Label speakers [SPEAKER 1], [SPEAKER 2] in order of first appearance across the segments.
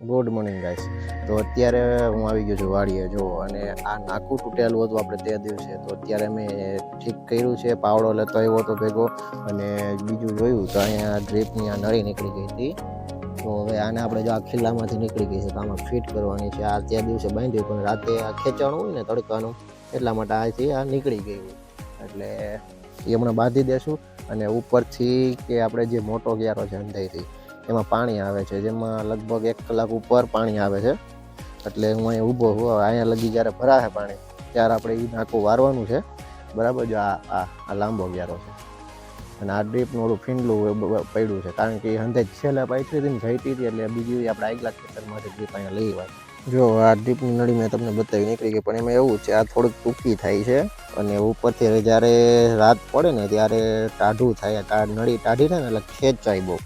[SPEAKER 1] Good morning guys તો અત્યારે હું આવી ગયો છું વાડીએ, જો, અને આ નાકું તૂટેલું હતું આપણે તે દિવસે. તો અત્યારે મેં ઠીક કર્યું છે, પાવડો લેતો આવ્યો હતો ભેગો, અને બીજું જોયું તો અહીંયા ડ્રીપની આ નળી નીકળી ગઈ હતી. તો હવે આને આપણે જો આ ખિલ્લામાંથી નીકળી ગઈ છે, તો આમાં ફિટ કરવાની છે. આ તે દિવસે બાંધ્યું પણ રાતે આ ખેંચાણું હોય ને તડકાનું, એટલા માટે આથી આ નીકળી ગયું એટલે એ હમણાં બાંધી દેશું, અને ઉપરથી કે આપણે જે મોટો ક્યારો છે અંધાઈથી એમાં પાણી આવે છે, જેમાં લગભગ એક કલાક ઉપર પાણી આવે છે. એટલે હું અહીંયા ઊભો છું અહીંયા લગી જ્યારે ભરાશે પાણી, ત્યારે આપણે એ નાકું વારવાનું છે. બરાબર જો આ આ આ લાંબો ગ્યારો છે. અને આ ડ્રીપનું ઓલું ફીંડલું પડ્યું છે, કારણ કે એ હંધે છેલ્લે પાછી હતી ને ઘટી હતી, એટલે બીજી આપણે આગલા ખેતરમાંથી ડ્રીપ અહીંયા લઈ આવ્યા. જો આ ડ્રીપની નળી મેં તમને બતાવી નીકળી ગઈ, પણ એમાં એવું છે, આ થોડુંક ટૂંકી થાય છે, અને ઉપરથી જ્યારે રાત પડે ને ત્યારે ટાઢું થાય નળી ટાઢી થાય ને એટલે ખેંચાય બહુ.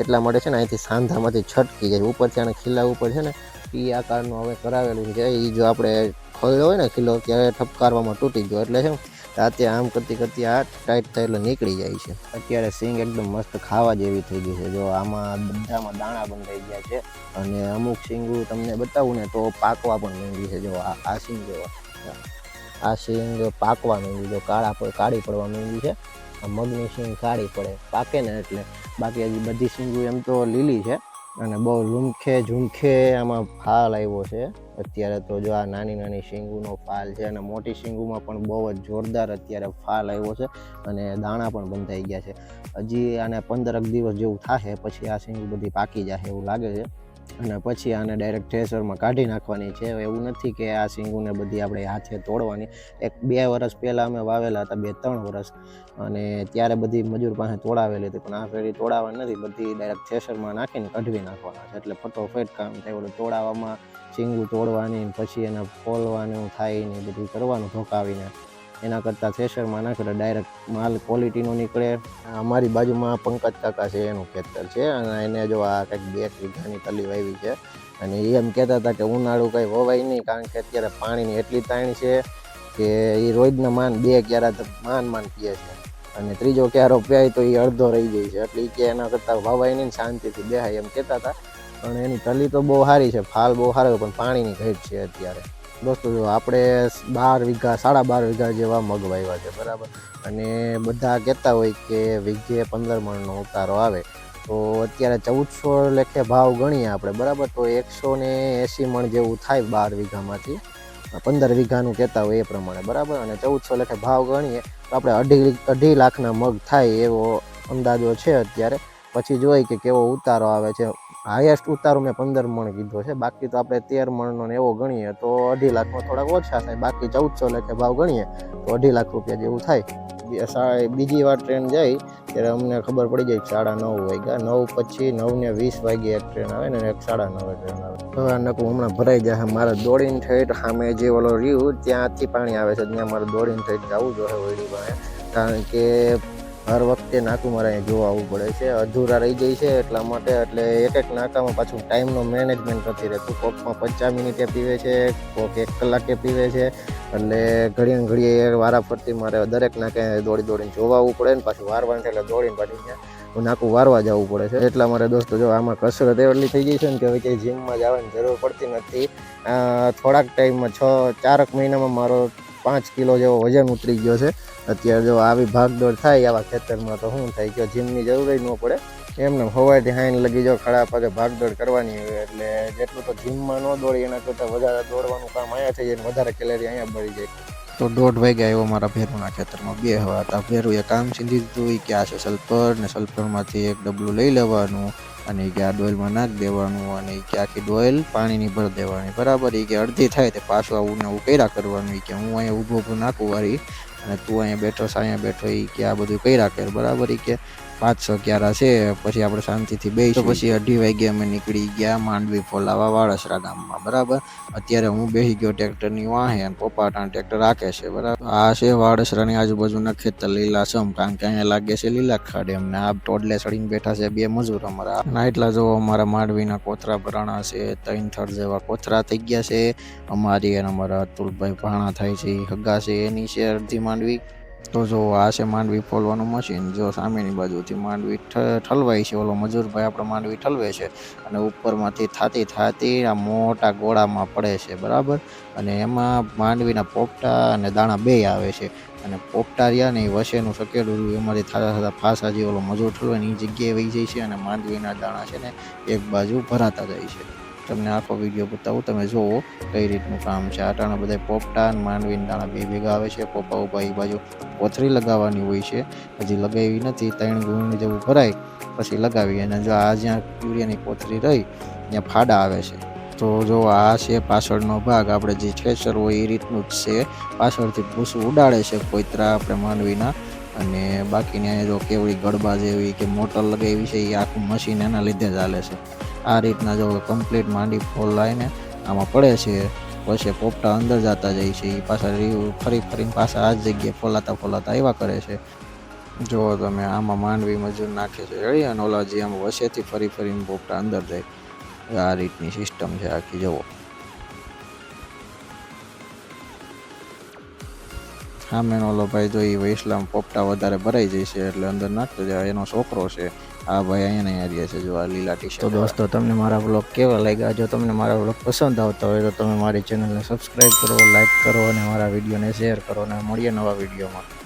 [SPEAKER 1] એટલા માટે છે ને અહીંથી સાંધામાંથી છટકી જાય. ઉપરથી આને ખીલા ઉપર છે ને એ આકારનું હવે કરાવેલું છે. એ જો આપણે ખોલ્યો હોય ને ખીલો ત્યારે ઠપકારવામાં તૂટી ગયો. એટલે છે રાતે આમ કરતી કરતી આ ટાઈટ થાય એટલે નીકળી જાય છે. અત્યારે સિંગ એકદમ મસ્ત ખાવા જેવી થઈ ગઈ છે. જો આમાં બધામાં દાણા બંધાઈ ગયા છે અને અમુક સિંગું તમને બતાવું ને તો પાકવા પણ માંડી છે. જો આ સિંગ જો આ સિંગ પાકવા માંગી જો કાળા પર કાળી પડવા માંડી છે. આ મગની સિંગ કાળી પડે. પાકે ને એટલે બાકી હજી બધી સિંગુ એમ તો લીલી છે. અને બહુ ઝુમખે ઝુમખે આમાં ફાલ આવ્યો છે. અત્યારે તો જો આ નાની નાની શીંગુનો ફાલ છે અને મોટી શીંગુમાં પણ બહુ જ જોરદાર અત્યારે ફાલ આવ્યો છે અને દાણા પણ બંધાઈ ગયા છે. હજી આને પંદરક દિવસ જેવું થશે, પછી આ શીંગુ બધી પાકી જશે એવું લાગે છે. અને પછી આને ડાયરેક્ટ થ્રેસરમાં કાઢી નાખવાની છે. એવું નથી કે આ સિંગુને બધી આપણે હાથે તોડવાની. એક બે વર્ષ પહેલાં અમે વાવેલા હતા, બે ત્રણ વર્ષ અને ત્યારે બધી મજૂર પાસે તોડાવેલી હતી, પણ આ ફેરી તોડાવવાની નથી. બધી ડાયરેક્ટ થ્રેસરમાં નાખીને કઢવી નાખવાના છે. એટલે ફટોફટ કામ થાય, ઓલું તોડાવવામાં શીંગું તોડવાની પછી એને ફોલવાનું થાય ને બધું કરવાનું, ધોકાવીને. એના કરતાં થ્રેશરમાં નાખેલો ડાયરેક્ટ માલ ક્વોલિટીનો નીકળે. અમારી બાજુમાં પંકજ કાકા છે, એનું ખેતર છે, અને એને જો આ કંઈક બે વીઘાની તલી વાવી છે. અને એ એમ કહેતા હતા કે ઉનાળું કંઈ વવાય નહીં, કારણ કે અત્યારે પાણીની એટલી તાણ છે કે એ રોજના માન બે ક્યારા માન માન પીએ છે. અને ત્રીજો ક્યારો પ્યાય તો એ અડધો રહી જાય છે. એટલે એ કે એના કરતાં વાવાય નહીં શાંતિથી બેહાય એમ કહેતા હતા. પણ એની તલી તો બહુ સારી છે, ફાલ બહુ સારો, પણ પાણીની ઘટ છે અત્યારે. દોસ્તો જો આપણે બાર વીઘા, સાડા બાર વીઘા જેવા મગ વાવ્યા છે, બરાબર? અને બધા કહેતા હોય કે વીઘે પંદર મણનો ઉતારો આવે. તો અત્યારે ચૌદસો લેખે ભાવ ગણીએ આપણે, બરાબર? તો એકસો ને એંસી મણ જેવું થાય બાર વીઘામાંથી. પંદર વીઘાનું કહેતા હોય એ પ્રમાણે, બરાબર? અને ચૌદસો લેખે ભાવ ગણીએ, તો આપણે અઢી અઢી લાખના મગ થાય એવો અંદાજો છે અત્યારે. પછી જોઈએ કે કેવો ઉતારો આવે છે. હાઈએસ્ટ ઉતારો મેં પંદર મણ કીધો છે. બાકી તો આપણે તેર મણનો ને એવો ગણીએ તો અઢી લાખમાં થોડાક ઓછા થાય. બાકી ચૌદસો લેખે ભાવ ગણીએ તો અઢી લાખ રૂપિયા જેવું થાય. બીજી વાર ટ્રેન જાય ત્યારે અમને ખબર પડી જાય સાડા નવ વાગ્યા. નવ પછી નવ ને વીસ વાગ્યે એક ટ્રેન આવે ને એક સાડા નવે ટ્રેન આવે. હવે નકું હમણાં ભરાઈ જાય. મારે દોડીને ઠેઠ સામે જે ઓલો રહ્યું ત્યાંથી પાણી આવે છે. ત્યાં મારે દોડીને ઠેઠ જવું જોઈએ વળી પાસે કારણ કે હર વખતે નાકું મારે અહીંયા જોવા આવવું પડે છે. અધૂરા રહી જાય છે એટલા માટે, એટલે એક એક નાકામાં પાછું ટાઈમનો મેનેજમેન્ટ નથી રહેતું. કોકમાં પચાસ મિનિટે પીવે છે, કોક એક કલાકે પીવે છે. એટલે ઘડીએ ઘડીએ વારા ફરતી મારે દરેક નાકે દોડી દોડીને જોવા આવવું પડે ને પાછું વારવાનું એટલે દોડીને પાછી હું નાકું વારવા જવું પડે છે. એટલા મારે દોસ્તો જો આમાં કસરત એટલી થઈ ગઈ છે ને કે હવે ક્યાંય જીમમાં જવાની જરૂર પડતી નથી. થોડાક ટાઈમમાં છ, ચારક મહિનામાં મારો પાંચ કિલો જેવો વજન ઉતરી ગયો છે. અત્યારે જો આવી ભાગદોડ થાય આવા ખેતરમાં તો શું થાય? કે જીમની જરૂર જ ન પડે, એમને હવારથી હાઈન લગી જાઓ ખડા પગે ભાગદોડ કરવાની હોય. એટલે જેટલું તો જીમમાં ન દોડી, એના કરતાં વધારે દોડવાનું કામ અહીંયા થઈ જાય વધારે કેલેરી અહીંયા બળી જાય. તો દોઢ વાગ્યા આવ્યો મારા ભેરુના ખેતરમાં. બે હવા હતા. ભેરુએ કામ સીધી દીધું કે આ છે સલ્ફર ને સલ્ફરમાંથી એક ડબલું લઈ લેવાનું. અને કે આ ડોઇલમાં નાખી દેવાનું અને કે આખી ડોઇલ પાણીની ભરી દેવાની. બરાબર એ કે અડધી થાય તે પાછું આવું ને કર્યા કરવાનું. કે હું અહીંયા ઊભો ઊભો નાખું વારી અને તું અહીંયા બેઠો છે, અહીંયા બેઠો એ કે આ બધું કર્યા કર. બરાબર એ કે પાંચ છ ક્યારા છે, પછી આપણે શાંતિથી બે તો પછી અઢી વાગે અમે નીકળી ગયા માંડવી ફોલાવા વાળસરા ગામમાં, બરાબર? અત્યારે હું બેસી ગયો ટ્રેક્ટરની વાહે અને પપ્પા ટાણ ટ્રેક્ટર રાખે છે, બરાબર? આ છે વાડસરાની આજુબાજુના ખેતર લીલાછમ કારણ કે અહીંયા લાગે છે લીલા ખાડે અમને આ ટોડલે ચડીને બેઠા છે બે મજૂર અમારા. ના, એટલા જો અમારા માંડવીના કોથરા ભરાણા છે, ત્રણ થર જેવા કોથરા થઈ ગયા છે. અમારી અને અમારા અતુલભાઈ ભાણા થાય છે હગા છે, એની છે અડધી માંડવી. તો જો આ છે માંડવી ફોલવાનું મશીન જો સામેની બાજુથી માંડવી ઠલવાય છે. ઓલો મજૂરભાઈ આપણે માંડવી ઠલવે છે અને ઉપરમાંથી થાતી થાતી આ મોટા ગોળામાં પડે છે, બરાબર? અને એમાં માંડવીના પોપટા અને દાણા બે આવે છે. અને પોપટા રહ્યા ને એ વસેનું શકેલું એમાંથી થતા થતા ફાસા જે ઓલો મજૂર ઠલવે ને એ જગ્યાએ વહી જાય છે અને માંડવીના દાણા છે ને એક બાજુ ભરાતા જાય છે. તમને આખો વીડિયો બતાવું. તમે જુઓ કઈ રીતનું કામ છે. આ ટાણા બધા પોપટા અને માંડવીના દાણા બે ભેગા આવે છે. પોપા ઊભા એ બાજુ કોથરી લગાવવાની હોય છે. હજી લગાવી નથી. ત્રણ ગુણ જેવું ભરાય. પછી લગાવી અને જો આ જ્યાં યુરિયાની કોથરી રહી, ત્યાં ફાડા આવે છે. તો જો આ છે પાછળનો ભાગ. આપણે જે ઠેસર હોય એ રીતનું જ છે. પાછળથી ભૂસું ઉડાડે છે કોઈતરા આપણે માંડવીના. અને બાકીની જો કેવડી ગડબા જેવી કે મોટર લગાવી છે એ આખું મશીન એના લીધે હાલે છે. આ રીતના જો કમ્પ્લીટ માંડી ફોલ લાઈને આમાં પડે છે, પછી પોપટા અંદર જતા જાય છે એ પાછા ફરી ફરીને પાછા આ જગ્યાએ ફોલાતા ફોલાતા આવ્યા કરે છે. જો તમે આમાં માંડવી મજૂર નાખે છે રેડી અને ઓલા જે આમ વસેથી ફરી ફરીને પોપટા અંદર જાય. આ રીતની સિસ્ટમ છે આખી, જુઓ. સામેનો ઓલો ભાઈ જો એ વૈસલામ પોપટા વધારે ભરાઈ જાય છે, એટલે અંદર નાખતો જાય, એનો છોકરો છે. આ ભાઈ અહીંયા રહ્યા છે જો આ લીલા ટી શર્ટ તો દોસ્તો તમને મારા બ્લોગ કેવા લાગ્યા? જો તમને મારા બ્લોગ પસંદ આવતા હોય તો તમે મારી ચેનલને સબસ્ક્રાઈબ કરો લાઇક કરો અને મારા વિડીયોને શેર કરો અને મળીએ નવા વિડીયોમાં